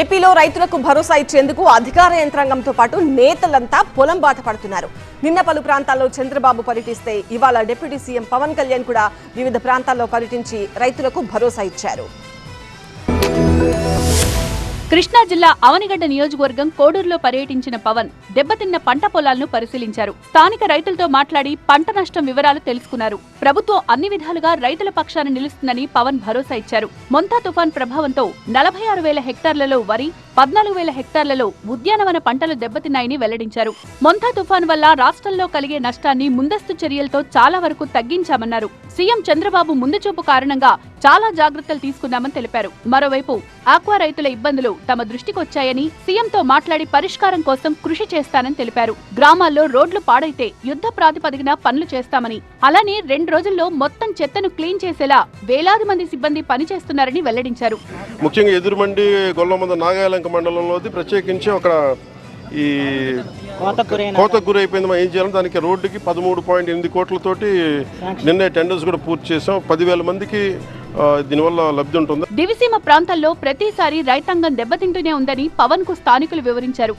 ఏపీలో రైతులకు భరోసా ఇచ్చేందుకు అధికార యంత్రాంగంతో పాటు నేతలంతా పొలం బాట పడుతున్నారు. నిన్న పలు ప్రాంతాల్లో చంద్రబాబు పర్యటిస్తే ఇవాళ డిప్యూటీ సీఎం పవన్ కళ్యాణ్ కూడా వివిధ ప్రాంతాల్లో పర్యటించి రైతులకు భరోసా ఇచ్చారు. కృష్ణా జిల్లా అవనిగడ్డ నియోజకవర్గం కోడూరులో పర్యటించిన పవన్ దెబ్బతిన్న పంట పొలాలను పరిశీలించారు. స్థానిక రైతులతో మాట్లాడి పంట నష్టం వివరాలు తెలుసుకున్నారు. ప్రభుత్వం అన్ని విధాలుగా రైతుల పక్షాన నిలుస్తుందని పవన్ భరోసా ఇచ్చారు. మొంతా తుఫాన్ ప్రభావంతో నలభై ఆరు వేల హెక్టార్లలో వరి పద్నాలుగు వేల హెక్టార్లలో ఉద్యానవన పంటలు దెబ్బతిన్నాయని వెల్లడించారు. మొంతా తుఫాన్ వల్ల రాష్ట్రంలో కలిగే నష్టాన్ని ముందస్తు చర్యలతో చాలా వరకు తగ్గించామన్నారు. సీఎం చంద్రబాబు ముందుచూపు కారణంగా చాలా జాగ్రత్తలు తీసుకున్నామని తెలిపారు. మరోవైపు ఆక్వా రైతుల ఇబ్బందులు తమ దృష్టికొచ్చాయని సీఎంతో మాట్లాడి పరిష్కారం కోసం కృషి చేస్తానని తెలిపారు. గ్రామాల్లో రోడ్లు పాడైతే యుద్ధ ప్రాతిపదికన పనులు చేస్తామని అలానే రెండు రోజుల్లో మొత్తం చెత్తను క్లీన్ చేసేలా వేలాది మంది సిబ్బంది పనిచేస్తున్నారని వెల్లడించారు. ముఖ్యంగా ఎదురుమండి గొల్లమంద నాగాయలంక మండలంలోది ప్రత్యేకించి ఒక ఈ కోతకు గురి అయిపోయింది మనం ఏం చేయాలి దానికి రోడ్డుకి పదమూడు పాయింట్ ఎనిమిది కోట్లతోటి నిన్నే టెండర్స్ కూడా పూర్తి చేసాం పదివేల మందికి దీనివల్ల లబ్ధి ఉంటుంది. దివిసీమ ప్రాంతాల్లో ప్రతిసారి రైతాంగం దెబ్బతింటూనే ఉందని పవన్కు స్థానికులు వివరించారు.